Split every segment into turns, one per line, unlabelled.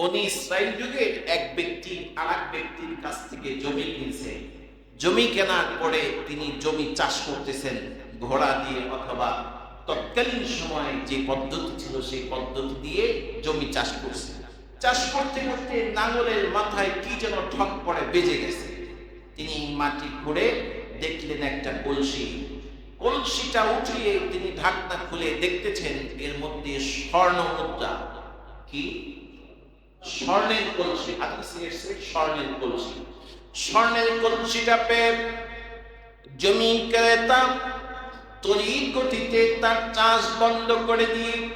বনি ইসরায়েল যুগে এক ব্যক্তি আর ব্যক্তির কাছ থেকে জমি কিনছে। জমি কেনার পরে তিনি জমি চাষ করতেছেন, ঘোড়া দিয়ে অথবা তৎকালীন সময়ে যে পদ্ধতি ছিল সেই পদ্ধতি দিয়ে জমি চাষ করছে। চাষ করতে করতে নাঙ্গলের মাথায় কি যেন ঠক পড়ে, বেজে গেছে। তিনি মাটি খুঁড়ে দেখলেন একটা কলসি। কলসিটা উঠিয়ে তিনি ঢাকনা খুলে দেখতেছেন, এর মধ্যে স্বর্ণ মুদ্রা। কি? স্বর্ণের কলসি হাদিসে এসেছে স্বর্ণের কলসি। স্বর্ণের কলসিটা পেয়ে জমি ক্রেতা তড়িৎ গতিতে তার চাষ বন্ধ করে দিয়ে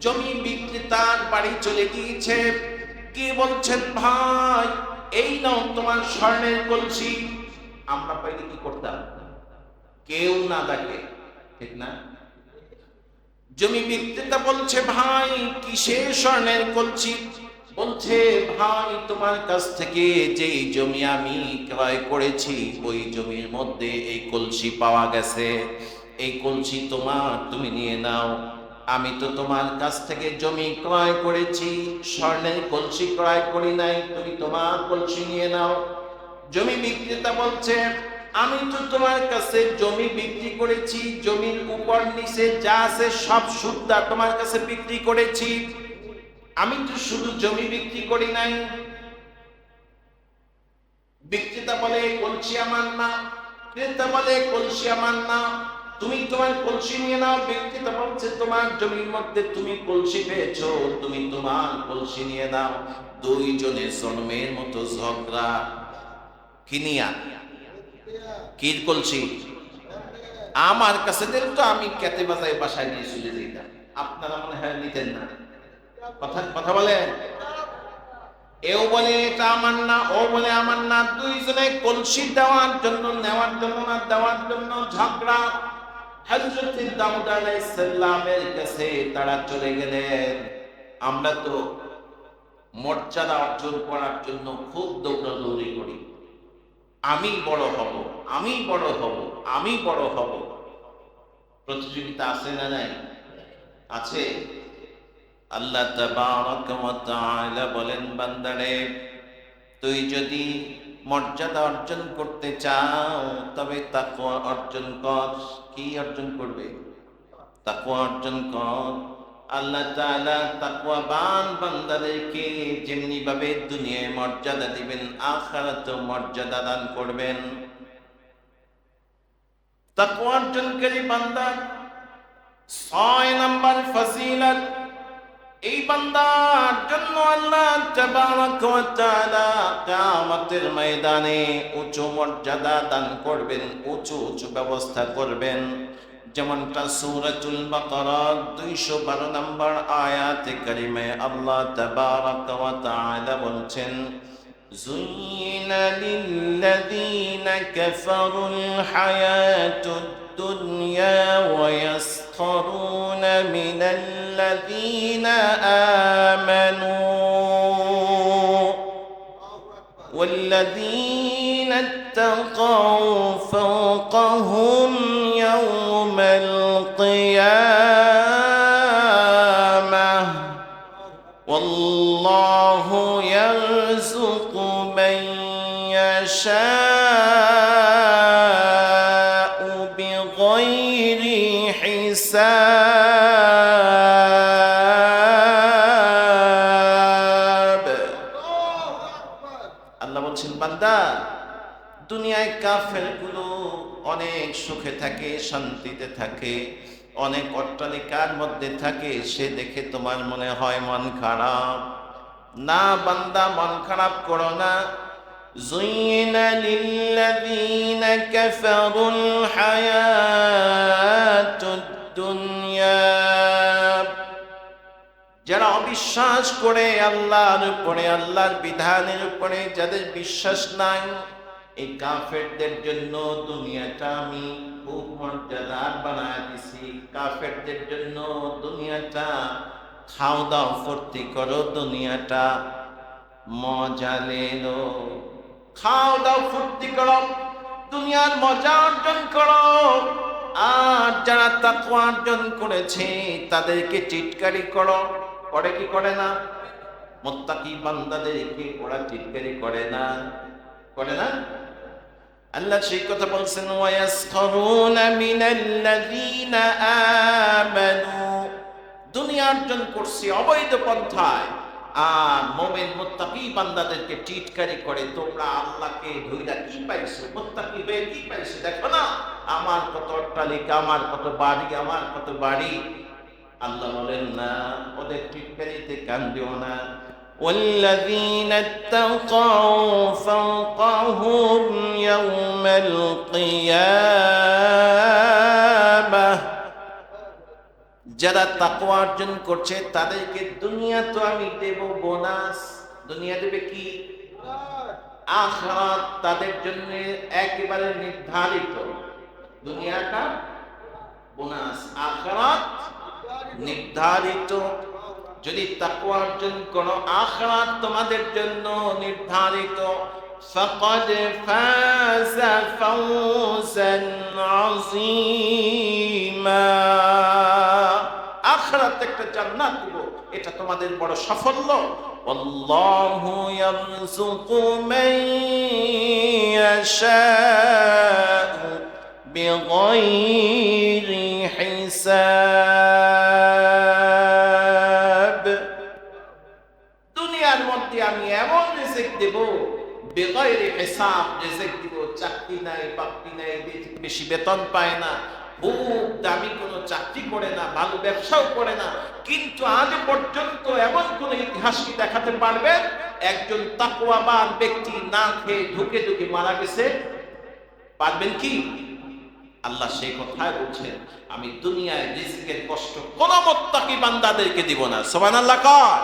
জমি বিক্রেতার বাড়ি চলে গিয়েছে। কি বলছেন, ভাই, এই নাও তোমার স্বর্ণের কলসি। আমরা পাইলে কি করতাম? কেউ না দেখে ঠিক না? জমি বিক্রেতা বলছে, ভাই, কিসের স্বর্ণের কলসি? বলছে, ভাই, তোমার কাছ থেকে যেই জমি আমি ক্রয় করেছি, ওই জমির মধ্যে এই কলসি পাওয়া গেছে। এই কলসি তোমার, তুমি নিয়ে নাও। আমি তো তোমার কাছ থেকে জমি ক্রয় করেছি, স্বর্ণের কলসি ক্রয় করি নাই, তুমি তোমার কলসি নিয়ে নাও। জমি বিক্রেতা বলছে, আমি তো তোমার কাছে জমি বিক্রি করেছি, জমির উপর নিচে যা আছে সব সুদ্ধা তোমার কাছে বিক্রি করেছি। আমি তো শুধু জমি বিক্রি করি নাই। বিক্রেতা বলে, কলসি আমার না। ক্রেতা বলে, কলসি আমার না। তুমি তোমার কলসি নিয়ে নাও। বিক্রেতা বলছে, তোমার জমির মধ্যে তুমি কলসি পেয়েছ, তুমি তোমার কলসি নিয়ে নাও। দুইজনের জন্মের মতো ঝগড়া। কিনিয়া কির কলসি? আমার কাছে দিল তো আমি কেতে বাজায় বাসায় নিয়ে চলে যেতাম আপনারা মনে হয় নিতেন না। কথা বলে? এও বলে এটা আমার না, ও বলে আমার না। দুইজনে কলসি দেওয়ার জন্য, নেওয়ার জন্য না, দেওয়ার জন্য ঝগড়া। দাউদ কাছে তারা চলে গেলেন। আমরা তো মর্যাদা অর্জন করার জন্য খুব দৌড়াদৌড়ি করি। আমি বড় হব, আমি বড় হব, আমি বড় হব। প্রতিযোগিতা আছে না নাই? আছে। আল্লাহ তাআলা বলেন, বান্দারে, তুই যদি মর্যাদা অর্জন করতে চাও, তবে তাকওয়া অর্জন কর। কি অর্জন করবে? তাকওয়া অর্জন কর। আল্লাহ তাআলা তাকওয়াবান বান্দাদেরকে যেমনি ভাবে দুনিয়ায় মর্যাদা দিবেন, আখিরাতেও মর্যাদা দান করবেন। তাকওয়া অর্জনকারী বান্দা, ছয় নাম্বার ফজিলত। এই বান্দার জন্য আল্লাহ তাবারক ওয়া তাআলা কিয়ামতের ময়দানে উঁচু মর্যাদা দান করবেন উঁচু উঁচু ব্যবস্থা করবেন যেমনটা সূরাতুল বাকারা 212 নম্বর আয়াতে কারিমে আল্লাহ তাবারক ওয়া তাআলা বলছেন زين للذين كفروا الحياة الدنيا ويسخرون من الذين آمنوا. والذين اتقوا فوقهم يوم القيامة. বলছেন বান্দা দুনিয়ায় কাফের গুলো অনেক সুখে থাকে শান্তিতে থাকে অনেক অট্টালিকার মধ্যে থাকে সে দেখে তোমার মনে হয় মন খারাপ না বান্দা মন খারাপ করো না زين للذين كفروا الحياة الدنيا যারা অবিশ্বাস করে আল্লাহর উপরে, আল্লাহর বিধানের উপরে, যাদের বিশ্বাস নাই, এই কাফেরদের জন্য দুনিয়াটা আমি খুব মর্যাদার বানায় দিছি। কাফেরদের জন্য দুনিয়াটা খাও দাও ফুর্তি করো, দুনিয়াটা মজা লেলো খাও দাও ফুর্তি করো, দুনিয়ার মজা অর্জন করো। আর যারা তাকওয়া অর্জন করেছে, তাদেরকে চিটকারি করো। করে কি করে না? মোত্তাকি বান্দাদেরকে ওরা টিটকারি করে না। করে না? আল্লাহ সেই কথা বলছেন, ওয়ায়াসখরুনা মিনাল্লাযীনা আমানু। দুনিয়া অর্জন করছে অবৈধ পন্থায়। আর মোমেন মোত্তাকি বান্দাদেরকে টিটকারি করে, তোমরা আল্লাহকে ধইরা কি পাইছো? মোত্তাকি হয়ে কি পাইছো? দেখো না, আমার কত অট্টালিকা, আমার কত বাড়ি, আমার কত বাড়ি। আল্লাহ বলেন না ওদের টিটকারিতে কান দিও না والذين اتقوا فوقهم يوم القيامة যারা তাকওয়া অর্জন করছে তাদেরকে দুনিয়া তো আমি দেব বোনাস দুনিয়া দেবে কি আখরাত তাদের জন্য একেবারে নির্ধারিত দুনিয়াটা বোনাস আখরাত নির্ধারিত যদি তাকওয়া অর্জন করো আখরাত তোমাদের জন্য নির্ধারিত فقد فاز فوزا عظيما আখরাত একটা জান্নাত দিব এটা তোমাদের বড় সাফল্য والله يرزق من يشاء بغير حساب বেগয়রে হিসাব রিজিক দিব চাকরি নাই বাকরি নাই, বেশি বেতন পায় না। খুব দামি কোনো চাকরি করে না, ভালো ব্যবসাও করে না। কিন্তু আজ পর্যন্ত এমন কোন ইতিহাস কি দেখাতে পারবে? একজন তাকওয়াবান ব্যক্তি না খেয়ে ঢুকে ঢুকে মারা গেছে। পারবেন কি? আল্লাহ সেই কথাই বলছেন, আমি দুনিয়ায় রিজিকের কষ্ট কোন মোত্তাকি বান্দাদেরকে দিব না। সুবহানাল্লাহ কর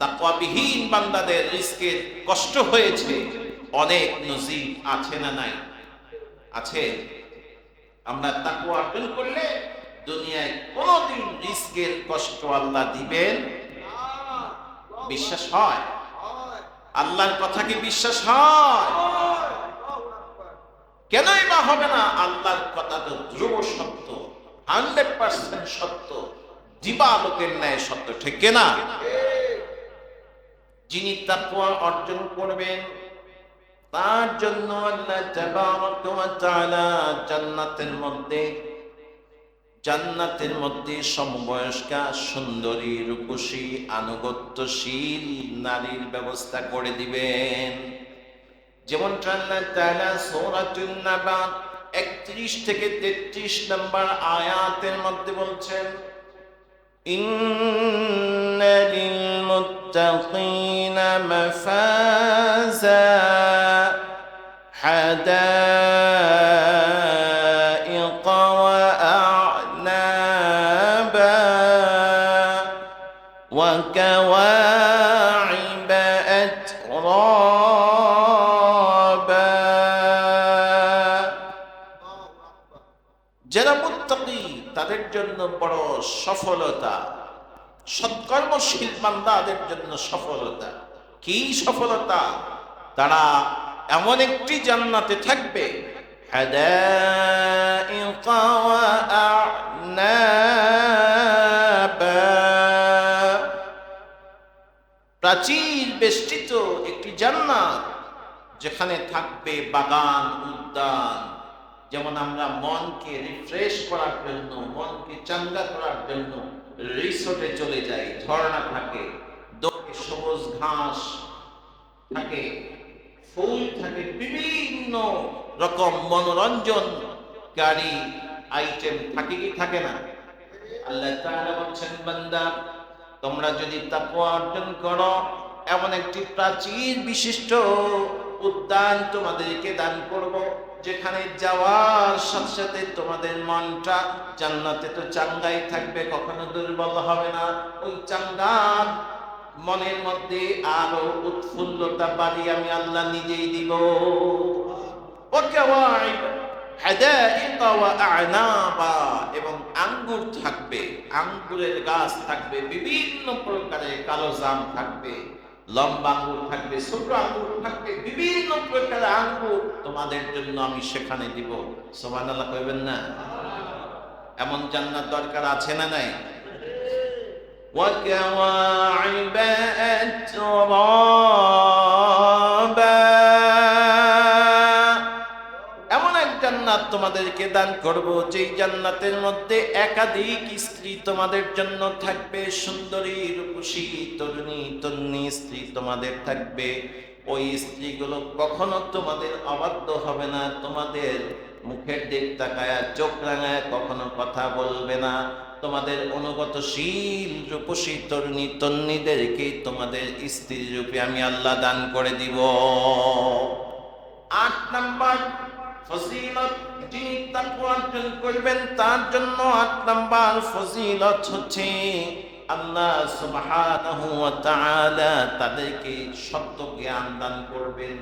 তাকওয়াবিহীন বান্দাদের রিস্কের কষ্ট হয়েছে, অনেক নজির আছে না নাই? আছে। আমরা তাকওয়া অর্জন করলে দুনিয়ায় কোনোদিন রিস্কের কষ্ট আল্লাহ দিবেন বিশ্বাস হয়? আল্লাহর কথা কি বিশ্বাস হয়? কেনই বা হবে না আল্লাহর কথা তো ধ্রুব সত্য, হান্ড্রেড পার্সেন্ট সত্য দিবালোকের ন্যায় সত্য, ঠিক না যিনি তাকওয়া অর্জন করবেন, তার জন্য আল্লাহ জান্নাতের মধ্যে জান্নাতের মধ্যে সমবয়স্কা, সুন্দরী, রূপসী, আনুগত্যশীল নারীর ব্যবস্থা করে দিবেন। যেমন 31 থেকে 33 নম্বর আয়াতের মধ্যে বলছেন إن للمتقين مفازا حدائق وأعنابا وكواعب أترابا যারা মুত্তাকি তাদের জন্য বড় সফলতা কর্মশীল বান্দাদের জন্য সফলতা। কি সফলতা? তারা এমন একটি জান্নাতে থাকবে। প্রাচীর বেষ্টিত একটি জান্নাত যেখানে থাকবে বাগান, উদ্যান। যেমন আমরা মনকে রিফ্রেশ করার জন্য, মনকে চাঙ্গা করার জন্য রিসোর্টে চলে যাই ঝর্ণা থাকে সবুজ ঘাস থাকে, ফুল থাকে, বিভিন্ন রকম মনোরঞ্জন, গাড়ি আইটেম থাকে কি থাকে না। আল্লাহ তাআলা বলছেন, বান্দা, তোমরা যদি তাকওয়া অর্জন করো, এমন একটি প্রাচীর বিশিষ্ট উদ্যান তোমাদেরকে দান করব। যেখানে যাওয়ার সাথে সাথে তোমাদের মনটা জান্নাতে তো চাঙ্গাই থাকবে, কখনো দুর্বল হবে না। ওই চাঙ্গার মনের মধ্যে আরও উৎফুল্লতা বাড়ি আমি আল্লাহ নিজেই দিব। এবং আঙ্গুর থাকবে, আঙ্গুরের গাছ থাকবে, বিভিন্ন প্রকারের কালো জাম থাকবে। লম্বা আঙ্গুর থাকবে ছোট আঙ্গুর থাকবে বিভিন্ন প্রকারের আঙ্গুর তোমাদের জন্য আমি সেখানে দিব সুবহানাল্লাহ কইবেন না এমন জান্নাত দরকার আছে না নাই وكواعب أترابا তোমাদেরকে দান করব। যেই জান্নাতের মধ্যে একাধিক স্ত্রী তোমাদের জন্য থাকবে, সুন্দরী, রূপসী, তরুণী, তন্নি স্ত্রী তোমাদের থাকবে। ওই স্ত্রীগুলো কখনো তোমাদের অবাধ্য হবে না, তোমাদের মুখের দিক তাকায়া, চোখ রাঙায় কখনো কথা বলবে না। তোমাদের অনুগতশীল, রূপসী, তরুণী, তন্নিদেরকে তোমাদের স্ত্রী রূপে আমি আল্লাহ দান করে দিব। আট নাম্বার ফজিলত যিনি তাকওয়া অর্জন করবেন, তার জন্য আট নাম্বার ফজিলত হচ্ছে আল্লাহ সুবহানাহু ওয়া তাআলা তাদেরকে সত্য জ্ঞান দান করবেন।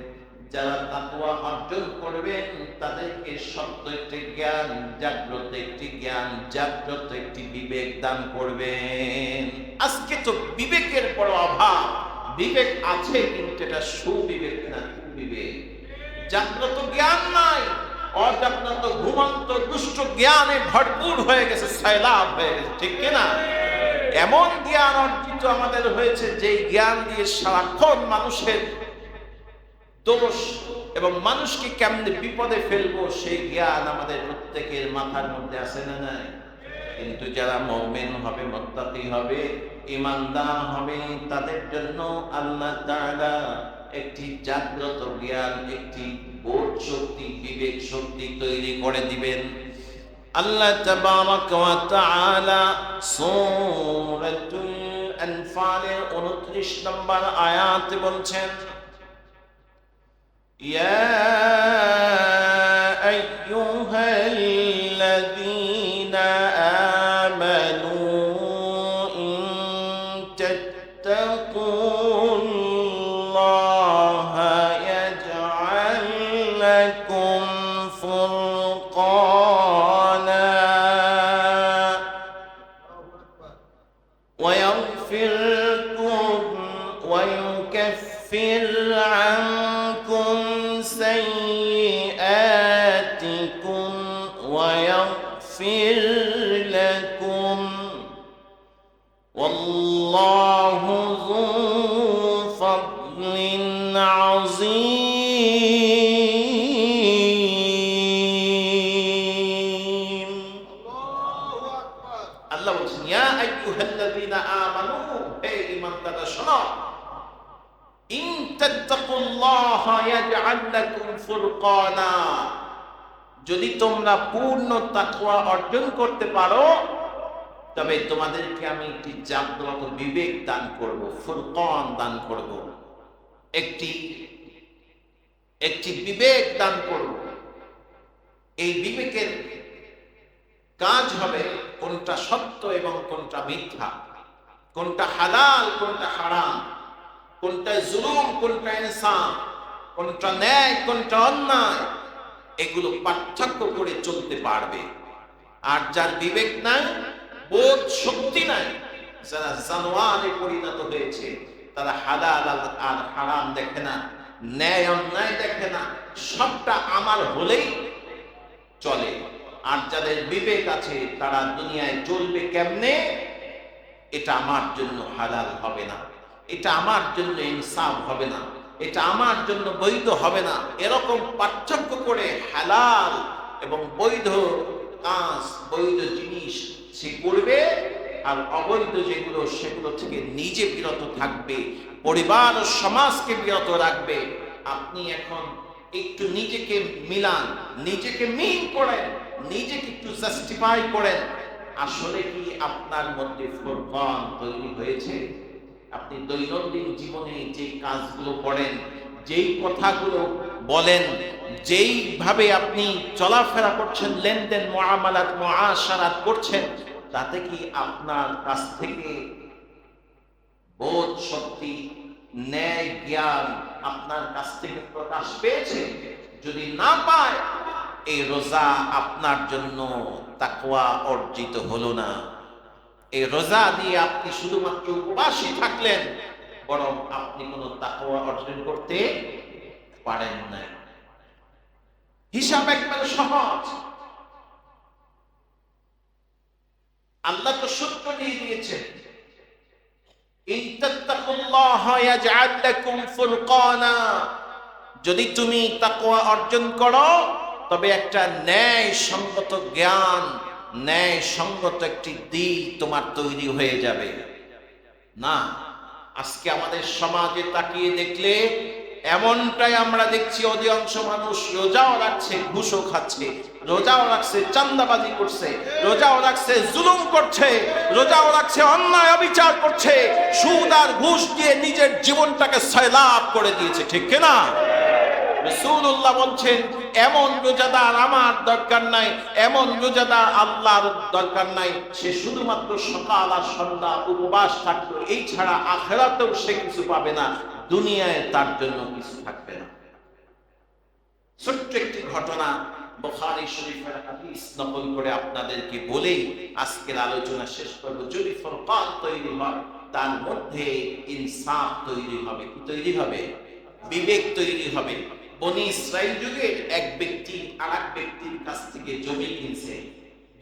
যারা তাকওয়া অর্জন করবেন, তাদেরকে সত্য একটি জ্ঞান, জাগ্রত একটি জ্ঞান, জাগ্রত একটি বিবেক দান করবেন। আজকে তো বিবেকের বড় অভাব। বিবেক আছে কিন্তু এটা সুবিবেক না কুবিবেক জাগ্রত জ্ঞান নাই, অজাগ্রত ঘুমন্ত দুষ্ট জ্ঞানে ভরপুর হয়ে গেছে সয়লাভ হয়ে গেছে, ঠিক কিনা এমন জ্ঞান অর্জিত আমাদের হয়েছে, যেই জ্ঞান দিয়ে সারাক্ষণ মানুষের দোষ এবং মানুষকে কেমনে বিপদে ফেলব, সেই জ্ঞান আমাদের প্রত্যেকের মাথার মধ্যে আছে না নাই? কিন্তু যারা মৌমেন হবে, মোত্তাকি হবে ইমানদার হবে, তাদের জন্য আল্লাহ তাআলা একটি জাগ্রত জ্ঞান, একটি বোধ শক্তি, বিবেক শক্তি তৈরি করে দিবেন। আল্লাহ তাবারাক ওয়া তাআলা সূরাতুল আনফালের 29 নম্বর আয়াত বলছেন, ইয়া আইয়ুহাল্লাযীনা আমানু ইন তাত্তাকুন আল্লাহ বলছেন, ইয়া আইয়ুহাল্লাযীনা আমানু, হে ঈমানদাররা, শোনো। ইন ইয়াজআল লাকুম ফুরকানা। যদি তোমরা পূর্ণ তাকওয়া অর্জন করতে পারো, তবে তোমাদেরকে আমি একটি জাগ্রত বিবেক দান করব, ফুরকান দান করব। একটি একটি বিবেক দান করব। এই বিবেকের কাজ হবে কোনটা সত্য এবং কোনটা মিথ্যা। কোনটা হালাল, কোনটা হারাম। কোনটা জুলুম কোনটা ইনসান কোনটা ন্যায়, কোনটা অন্যায়। এগুলো পার্থক্য করে চলতে পারবে। আর যার বিবেক নাই, বোধ শক্তি নাই, যারা জানোয়ারে পরিণত হয়েছে, তারা হালাল আর- হারাম দেখে না, ন্যায় অন্যায় দেখে না, সবটা আমার হলেই চলে। আর যাদের বিবেক আছে, তারা দুনিয়ায় চলবে কেমনে? এটা আমার জন্য হালাল হবে না। এটা আমার জন্য ইনসাফ হবে না। এটা আমার জন্য বৈধ হবে না। এরকম পার্থক্য করে হালাল এবং বৈধ কাজ, বৈধ জিনিস সে করবে আর অবৈধ যেগুলো, সেগুলো থেকে নিজে বিরত থাকবে, পরিবার ও সমাজকে বিরত রাখবে। আপনি এখন একটু নিজেকে মিলান, নিজেকে মিন করেন, নিজেকে একটু জাস্টিফাই করেন। আসলে কি আপনার মধ্যে ফুরকান তৈরি হয়েছে? আপনি দৈনন্দিন জীবনে যে কাজগুলো করেন, যেই কথাগুলো বলেন, যেইভাবে আপনি চলাফেরা করছেন, লেনদেন, মহামালাত মহাসারাত করছেন, তাতে কি আপনার কাছ থেকে বোধ, শক্তি, ন্যায়, জ্ঞান আপনার কাছ থেকে প্রকাশ পেয়েছে? যদি না পায়, এই রোজা আপনার জন্য তাকওয়া অর্জিত হলো না। এই রোজা দিয়ে আপনি শুধুমাত্র উপবাসী থাকলেন, বরং আপনি কোনো তাকওয়া অর্জন করতে পারেন নাই। হিসাব একবারে সহজ। আল্লাহ তো সত্য দিয়ে দিয়েছেন ইন তাত্তাকুল্লাহ ইয়াজআল লাকুম ফুরকানা যদি তুমি তাকওয়া অর্জন করো, তবে একটা ন্যায় সঙ্গত জ্ঞান ন্যায় সঙ্গত একটি দিক তোমার তৈরি হয়ে যাবে। না, আজকে আমাদের সমাজে তাকিয়ে দেখলে এমনটাই আমরা দেখছি, অধিকাংশ মানুষ রোজাও রাখছে, ঘুষও খাচ্ছে, রোজাও রাখছে, চান্দাবাজি করছে, রোজাও রাখছে, জুলুম করছে, রোজাও রাখছে, অন্যায় অবিচার করছে, সুদ আর ঘুষ দিয়ে নিজের জীবনটাকে সয়লাভ করে দিয়েছে, ঠিক কিনা? রসুল্লাহ বলছেন, এমন রোজাদার আমার দরকার নাই, এমন রোজাদার আল্লাহর দরকার নাই, সে শুধুমাত্র সকাল আর সন্ধ্যা উপবাস থাকল, এই ছাড়া আখেরাতেও সে কিছু পাবে না। দুনিয়ায় তার জন্য কিছু থাকবে না। ছোট্ট একটি ঘটনা বুখারী শরীফের হাদিস নকল করে আপনাদেরকে বলেই আজকের আলোচনা শেষ করব। যদি ফুরকান তৈরি হয়, তার মধ্যে ইনসাফ তৈরি হবে। কি তৈরি হবে? বিবেক তৈরি হবে। বনি ইসরাইল যুগে এক ব্যক্তি আর এক ব্যক্তির কাছ থেকে জমি কিনছে।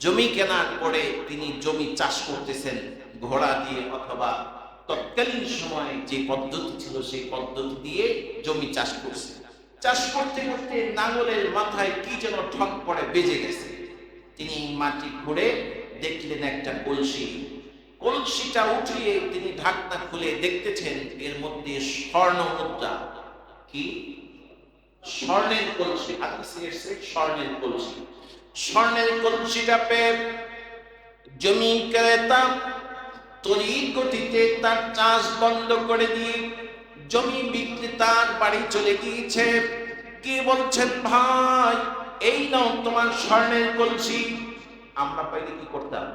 জমি কেনার পরে তিনি জমি চাষ করতেছেন, ঘোড়া দিয়ে অথবা তৎকালীন সময়ে যে পদ্ধতি ছিল, সেই পদ্ধতি দিয়ে জমি চাষ করছে। চাষ করতে করতে নাঙ্গলের মাথায় কি যেন ঠক পড়ে, বেজে গেছে। তিনি মাটি খুঁড়ে দেখলেন একটা কলসি। কলসিটা উঠিয়ে তিনি ঢাকনা খুলে দেখতেছেন, এর মধ্যে স্বর্ণ মুদ্রা। কি? স্বর্ণের কলসি। স্বর্ণের কলসি। স্বর্ণের কলসিটা পেয়ে জমি ক্রেতা তড়িৎ গতিতে তার চাষ বন্ধ করে দিয়ে জমি বিক্রেতার বাড়ি চলে গিয়েছে। কি বলছেন, ভাই, এই নাও তোমার স্বর্ণের কলসি। আমরা পাইলে কি করতাম?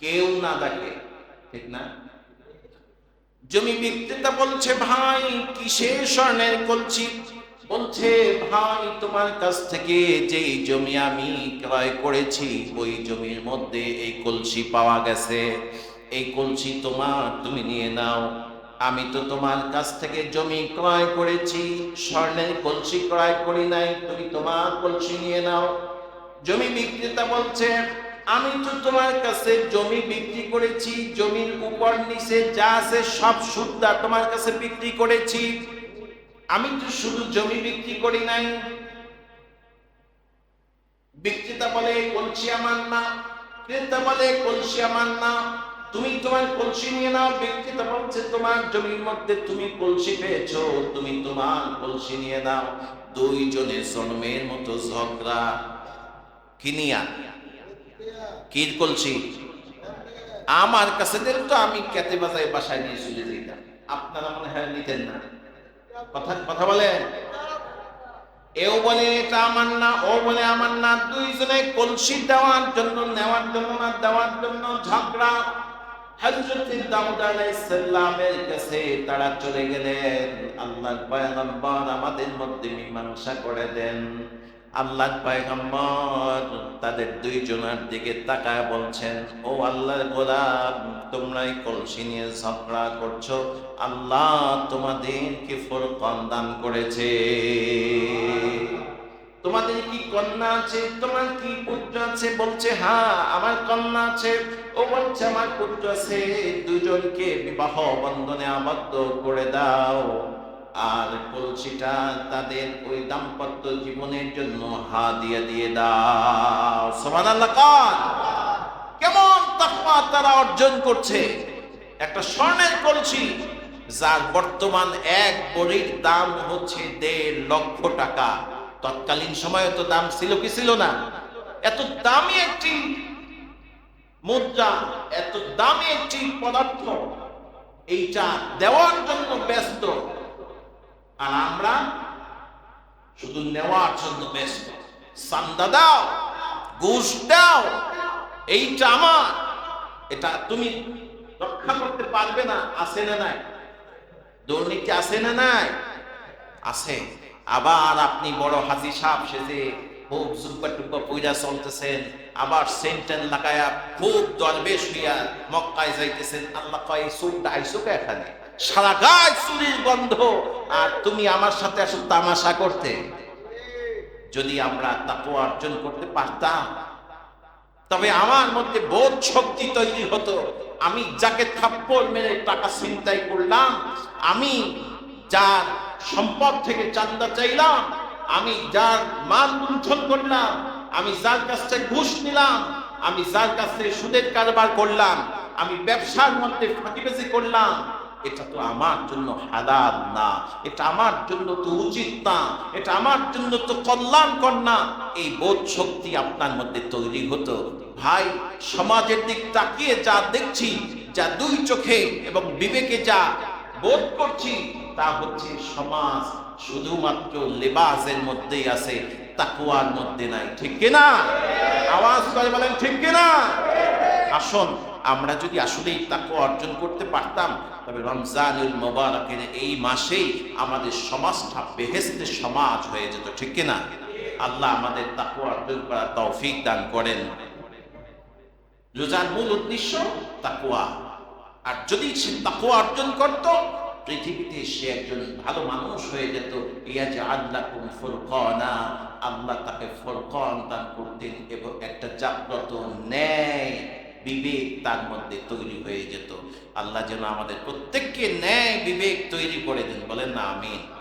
কেউ না দেখে ঠিক না? জমি বিক্রেতা বলছে, ভাই কিসের স্বর্ণের কলসি? বলছে, ভাই, তোমার কাছ থেকে যেই জমি আমি ক্রয় করেছি, ওই জমির মধ্যে এই কলসি পাওয়া গেছে। এই কলসি তোমার তুমি নিয়ে নাও। আমি তো তোমার কাছ থেকে জমি ক্রয় করেছি, স্বর্ণের কলসি ক্রয় করি নাই, তুমি তোমার কলসি নিয়ে নাও। জমি বিক্রেতা বলছে, আমি তো তোমার কাছে জমি বিক্রি করেছি, জমির উপর নিচে যা আছে সব সুদ্ধা তোমার কাছে বিক্রি করেছি। আমি তো শুধু জমি বিক্রি করি নাই। বিক্রেতা বলে কলসি আমার না। ক্রেতা বলে, কলসি আমার না। তুমি তোমার কলসি নিয়ে নাও বিক্রেতা বলছে, তোমার জমির মধ্যে তুমি কলসি পেয়েছ, তুমি তোমার কলসি নিয়ে নাও। দুইজনের জন্মের মতো ঝগড়া। কিনিয়া কলসি? আমার কাছে দিল তো আমি কেতে বাজায় বাসায় নিয়ে চলে যেতাম। আপনারা মনে হয় নিতেন না। কথা কথা বলেন। এও বলে, এটা আমার না, ও বলে, আমার না। দুইজনে কলসি দেওয়ার জন্য, নেওয়ার জন্য না, দেওয়ার জন্য ঝগড়া। হযরত দাউদ কাছে তারা চলে গেলেন। আল্লাহর পয়গম্বর আমাদের মধ্যে মীমাংসা করে দেন। আল্লাহর পয়গম্বর তাদের দুইজনের দিকে তাকায় বলছেন, ও আল্লাহর গোলাম তোমরা এই কলসি নিয়ে ঝগড়া করছ। আল্লাহ তোমাদেরকে ফুরকান দান করেছে। তোমাদের কি কন্যা আছে? তোমার কি পুত্র আছে? বলছে হ্যাঁ আমার কন্যা আছে। ও বলছে, আমার পুত্র আছে, দুজনকে বিবাহ বন্ধনে আবদ্ধ করে দাও। আর কলসিটা তাদের ওই দাম্পত্য জীবনের জন্য হা দিয়ে দাও। সমান কেমন তাকওয়া তারা অর্জন করছে? একটা স্বর্ণের কলসি, যার বর্তমান এক বড়ির দাম হচ্ছে দেড় লক্ষ টাকা। তৎকালীন সময়ে তো দাম ছিল কি ছিল না? এত দামি একটি মুদ্রা, এত দামি একটি পদার্থ, এইটা দেওয়ার জন্য ব্যস্ত। আর আমরা শুধু নেওয়ার জন্য ব্যস্ত। সান্দা দাও ঘুষ দাও, এইটা আমার। এটা তুমি রক্ষা করতে পারবে না, আছে না নাই? দুর্নীতি আছে না নাই? আছে। আবার আপনি বড় হাজি সাহেব সেজে খুব জুব্বা টুব্বা পইরা চলতেছেন, আবার সেন্টেন লাগায়া খুব দরবেশ হইয়া মক্কায় যাইতেছেন। আল্লাহ কয় চুলটা আইসো এখানে? সারা গায়ে চুরির গন্ধ। আর তুমি আমার সাথে আসো তামাশা করতে। যদি আমরা তাকে অর্জন করতে পারতাম, তবে আমার মধ্যে বোধ শক্তি তৈরি হতো। আমি যাকে থাপ্পড় মেরে টাকা ছিনতাই করলাম, আমি যার সম্পদ থেকে চান্দা চাইলাম। আমি যার মান লুণ্ঠন করলাম, আমি যার কাছ থেকে ঘুষ নিলাম, আমি যার কাছ থেকে সুদের কারবার করলাম, আমি ব্যবসার মধ্যে ফাঁকিবাজি করলাম, এটা তো আমার জন্য হালাল না, এটা আমার জন্য তো উচিত না, এটা আমার জন্য তো কল্যাণকর না। এই বোধ শক্তি আপনার মধ্যে তৈরি হতো। ভাই, সমাজের দিক তাকিয়ে যা দেখছি, যা দুই চোখে এবং বিবেকে যা বোধ করছি তা হচ্ছে সমাজ শুধুমাত্র লেবাসের মধ্যেই আছে তাকুয়ার মধ্যে নাই। ঠিক কিনা? আওয়াজ করে বলেন, ঠিক কিনা? আসুন, আমরা যদি আসলে তাকে অর্জন করতে পারতাম, তবে রমজানুল মোবারকের এই মাসেই আমাদের সমাজটা বেহেস্তের সমাজ হয়ে যেত, ঠিক কিনা? আল্লাহ আমাদের তাকে অর্জন করার তৌফিক দান করেন। রোজার মূল উদ্দেশ্য তাকুয়া আর যদি সে তাকুয়া অর্জন করত পৃথিবীতে সে একজন ভালো মানুষ হয়ে যেত। ইয়া যে আল্লাহ কুম না আল্লাহ তাকে ফুরকান দান করতেন এবং একটা জাগ্রত ন্যায় বিবেক তার মধ্যে তৈরি হয়ে যেত। আল্লাহ যেন আমাদের প্রত্যেককে ন্যায় বিবেক তৈরি করে দেন। বলেন না, আমিন।